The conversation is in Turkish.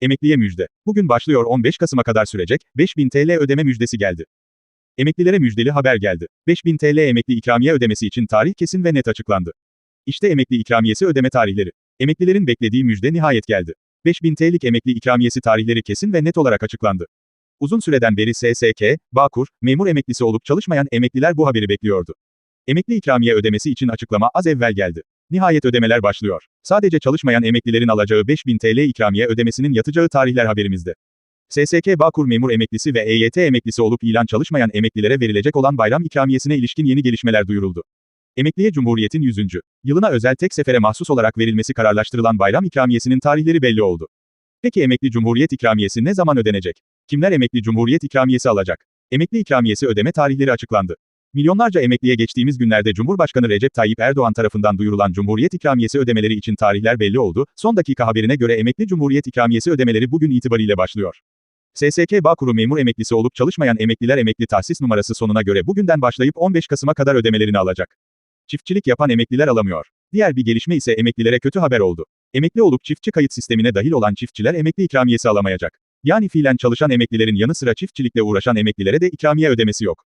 Emekliye müjde. Bugün başlıyor 15 Kasım'a kadar sürecek, 5000 TL ödeme müjdesi geldi. Emeklilere müjdeli haber geldi. 5000 TL emekli ikramiye ödemesi için tarih kesin ve net açıklandı. İşte emekli ikramiyesi ödeme tarihleri. Emeklilerin beklediği müjde nihayet geldi. 5000 TL'lik emekli ikramiyesi tarihleri kesin ve net olarak açıklandı. Uzun süreden beri SSK, Bağkur, memur emeklisi olup çalışmayan emekliler bu haberi bekliyordu. Emekli ikramiye ödemesi için açıklama az evvel geldi. Nihayet ödemeler başlıyor. Sadece çalışmayan emeklilerin alacağı 5000 TL ikramiye ödemesinin yatacağı tarihler haberimizde. SSK Bağkur memur emeklisi ve EYT emeklisi olup ilan çalışmayan emeklilere verilecek olan bayram ikramiyesine ilişkin yeni gelişmeler duyuruldu. Emekliye Cumhuriyet'in 100. yılına özel tek sefere mahsus olarak verilmesi kararlaştırılan bayram ikramiyesinin tarihleri belli oldu. Peki emekli Cumhuriyet ikramiyesi ne zaman ödenecek? Kimler emekli Cumhuriyet ikramiyesi alacak? Emekli ikramiyesi ödeme tarihleri açıklandı. Milyonlarca emekliye geçtiğimiz günlerde Cumhurbaşkanı Recep Tayyip Erdoğan tarafından duyurulan Cumhuriyet ikramiyesi ödemeleri için tarihler belli oldu. Son dakika haberine göre emekli Cumhuriyet ikramiyesi ödemeleri bugün itibariyle başlıyor. SSK Bağkuru memur emeklisi olup çalışmayan emekliler emekli tahsis numarası sonuna göre bugünden başlayıp 15 Kasım'a kadar ödemelerini alacak. Çiftçilik yapan emekliler alamıyor. Diğer bir gelişme ise emeklilere kötü haber oldu. Emekli olup çiftçi kayıt sistemine dahil olan çiftçiler emekli ikramiyesi alamayacak. Yani fiilen çalışan emeklilerin yanı sıra çiftçilikle uğraşan emeklilere de ikramiye ödemesi yok.